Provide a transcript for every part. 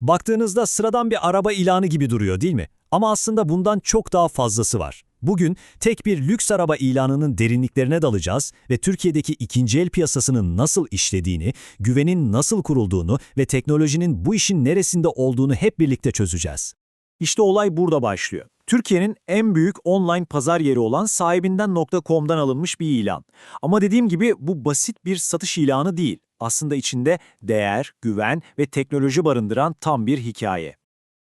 Baktığınızda sıradan bir araba ilanı gibi duruyor değil mi? Ama aslında bundan çok daha fazlası var. Bugün tek bir lüks araba ilanının derinliklerine dalacağız ve Türkiye'deki ikinci el piyasasının nasıl işlediğini, güvenin nasıl kurulduğunu ve teknolojinin bu işin neresinde olduğunu hep birlikte çözeceğiz. İşte olay burada başlıyor. Türkiye'nin en büyük online pazar yeri olan sahibinden.com'dan alınmış bir ilan. Ama dediğim gibi bu basit bir satış ilanı değil. Aslında içinde değer, güven ve teknoloji barındıran tam bir hikaye.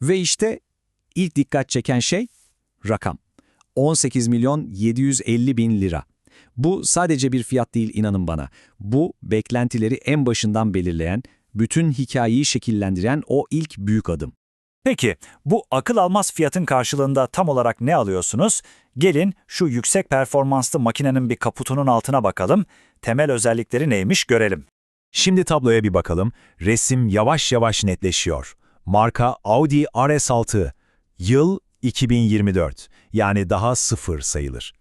Ve işte ilk dikkat çeken şey rakam. 18 milyon 750 bin lira. Bu sadece bir fiyat değil inanın bana. Bu beklentileri en başından belirleyen, bütün hikayeyi şekillendiren o ilk büyük adım. Peki, bu akıl almaz fiyatın karşılığında tam olarak ne alıyorsunuz? Gelin şu yüksek performanslı makinenin bir kaputunun altına bakalım. Temel özellikleri neymiş görelim. Şimdi tabloya bir bakalım. Resim yavaş yavaş netleşiyor. Marka Audi RS6. Yıl 2024. Yani daha sıfır sayılır.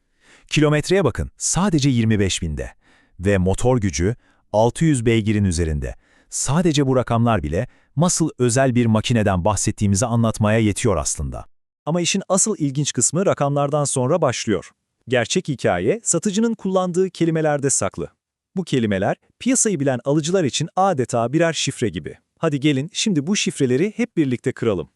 Kilometreye bakın. Sadece 25 binde. Ve motor gücü 600 beygirin üzerinde. Sadece bu rakamlar bile nasıl özel bir makineden bahsettiğimizi anlatmaya yetiyor aslında. Ama işin asıl ilginç kısmı rakamlardan sonra başlıyor. Gerçek hikaye satıcının kullandığı kelimelerde saklı. Bu kelimeler piyasayı bilen alıcılar için adeta birer şifre gibi. Hadi gelin şimdi bu şifreleri hep birlikte kıralım.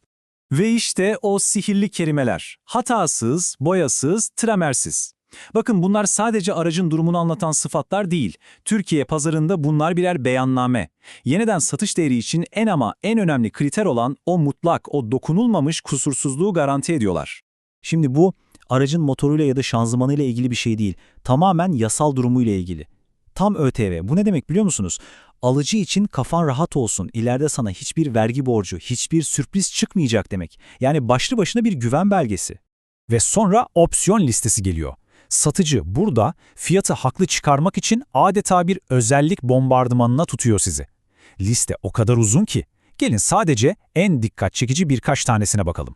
Ve işte o sihirli kelimeler. Hatasız, boyasız, tramersiz. Bakın bunlar sadece aracın durumunu anlatan sıfatlar değil. Türkiye pazarında bunlar birer beyanname. Yeniden satış değeri için en ama en önemli kriter olan o mutlak, o dokunulmamış kusursuzluğu garanti ediyorlar. Şimdi bu aracın motoruyla ya da şanzımanıyla ilgili bir şey değil. Tamamen yasal durumuyla ilgili. Tam ÖTV. Bu ne demek biliyor musunuz? Alıcı için kafan rahat olsun. İleride sana hiçbir vergi borcu, hiçbir sürpriz çıkmayacak demek. Yani başlı başına bir güven belgesi. Ve sonra opsiyon listesi geliyor. Satıcı burada fiyatı haklı çıkarmak için adeta bir özellik bombardımanına tutuyor sizi. Liste o kadar uzun ki gelin sadece en dikkat çekici birkaç tanesine bakalım.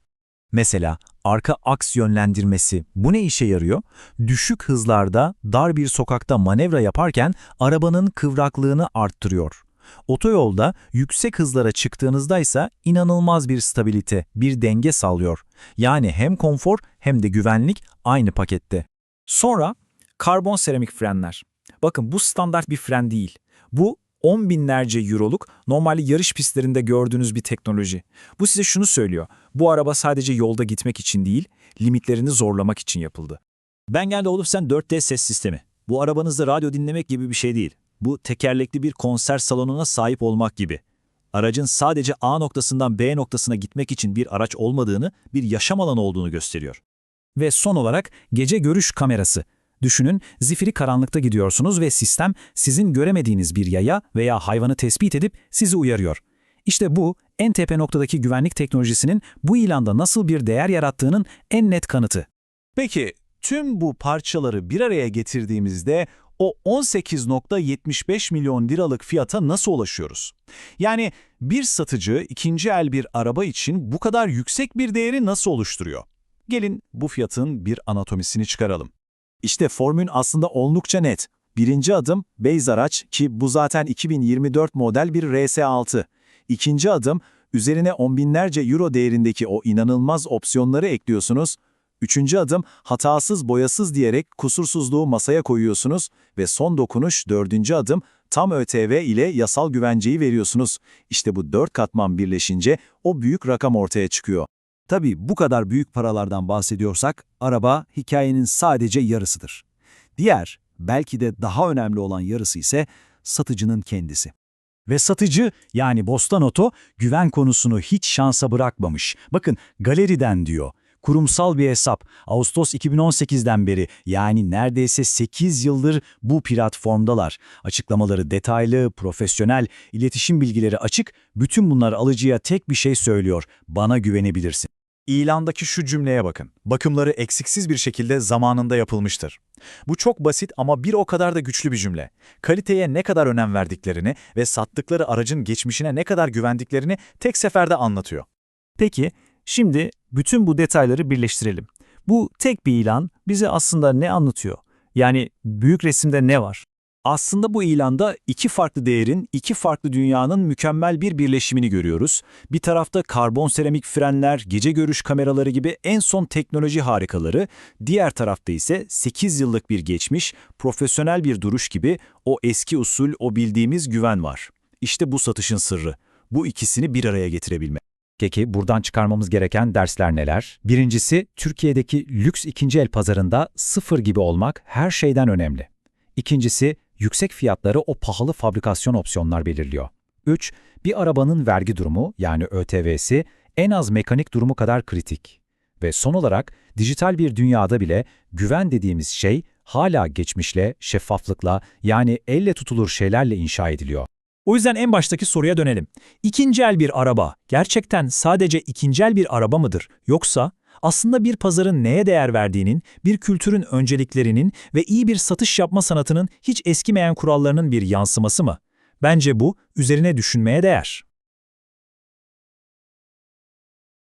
Mesela arka aks yönlendirmesi bu ne işe yarıyor? Düşük hızlarda dar bir sokakta manevra yaparken arabanın kıvraklığını arttırıyor. Otoyolda yüksek hızlara çıktığınızda ise inanılmaz bir stabilite, bir denge sağlıyor. Yani hem konfor hem de güvenlik aynı pakette. Sonra karbon seramik frenler. Bakın bu standart bir fren değil. Bu 10 binlerce euroluk normalde yarış pistlerinde gördüğünüz bir teknoloji. Bu size şunu söylüyor. Bu araba sadece yolda gitmek için değil, limitlerini zorlamak için yapıldı. Ben geldi olup sen 4D ses sistemi. Bu arabanızda radyo dinlemek gibi bir şey değil. Bu tekerlekli bir konser salonuna sahip olmak gibi. Aracın sadece A noktasından B noktasına gitmek için bir araç olmadığını, bir yaşam alanı olduğunu gösteriyor. Ve son olarak gece görüş kamerası. Düşünün, zifiri karanlıkta gidiyorsunuz ve sistem sizin göremediğiniz bir yaya veya hayvanı tespit edip sizi uyarıyor. İşte bu, en tepe noktadaki güvenlik teknolojisinin bu ilanda nasıl bir değer yarattığının en net kanıtı. Peki tüm bu parçaları bir araya getirdiğimizde o 18.75 milyon liralık fiyata nasıl ulaşıyoruz? Yani bir satıcı ikinci el bir araba için bu kadar yüksek bir değeri nasıl oluşturuyor? Gelin bu fiyatın bir anatomisini çıkaralım. İşte formül aslında oldukça net. Birinci adım base araç ki bu zaten 2024 model bir RS6. İkinci adım üzerine on binlerce euro değerindeki o inanılmaz opsiyonları ekliyorsunuz. Üçüncü adım hatasız boyasız diyerek kusursuzluğu masaya koyuyorsunuz ve son dokunuş dördüncü adım tam ÖTV ile yasal güvenceyi veriyorsunuz. İşte bu dört katman birleşince o büyük rakam ortaya çıkıyor. Tabii bu kadar büyük paralardan bahsediyorsak araba hikayenin sadece yarısıdır. Diğer, belki de daha önemli olan yarısı ise satıcının kendisi. Ve satıcı yani Bostan Oto güven konusunu hiç şansa bırakmamış. Bakın galeriden diyor. Kurumsal bir hesap. Ağustos 2018'den beri yani neredeyse 8 yıldır bu platformdalar. Açıklamaları detaylı, profesyonel, iletişim bilgileri açık. Bütün bunlar alıcıya tek bir şey söylüyor. Bana güvenebilirsin. İlandaki şu cümleye bakın. Bakımları eksiksiz bir şekilde zamanında yapılmıştır. Bu çok basit ama bir o kadar da güçlü bir cümle. Kaliteye ne kadar önem verdiklerini ve sattıkları aracın geçmişine ne kadar güvendiklerini tek seferde anlatıyor. Peki, şimdi bütün bu detayları birleştirelim. Bu tek bir ilan bize aslında ne anlatıyor? Yani büyük resimde ne var? Aslında bu ilanda iki farklı değerin, iki farklı dünyanın mükemmel bir birleşimini görüyoruz. Bir tarafta karbon seramik frenler, gece görüş kameraları gibi en son teknoloji harikaları, diğer tarafta ise 8 yıllık bir geçmiş, profesyonel bir duruş gibi o eski usul, o bildiğimiz güven var. İşte bu satışın sırrı. Bu ikisini bir araya getirebilmek. Peki buradan çıkarmamız gereken dersler neler? Birincisi, Türkiye'deki lüks ikinci el pazarında sıfır gibi olmak her şeyden önemli. İkincisi, yüksek fiyatları o pahalı fabrikasyon opsiyonlar belirliyor. 3. Bir arabanın vergi durumu yani ÖTV'si en az mekanik durumu kadar kritik. Ve son olarak dijital bir dünyada bile güven dediğimiz şey hala geçmişle, şeffaflıkla yani elle tutulur şeylerle inşa ediliyor. O yüzden en baştaki soruya dönelim. İkinci el bir araba gerçekten sadece ikinci el bir araba mıdır? Yoksa aslında bir pazarın neye değer verdiğinin, bir kültürün önceliklerinin ve iyi bir satış yapma sanatının hiç eskimeyen kurallarının bir yansıması mı? Bence bu üzerine düşünmeye değer.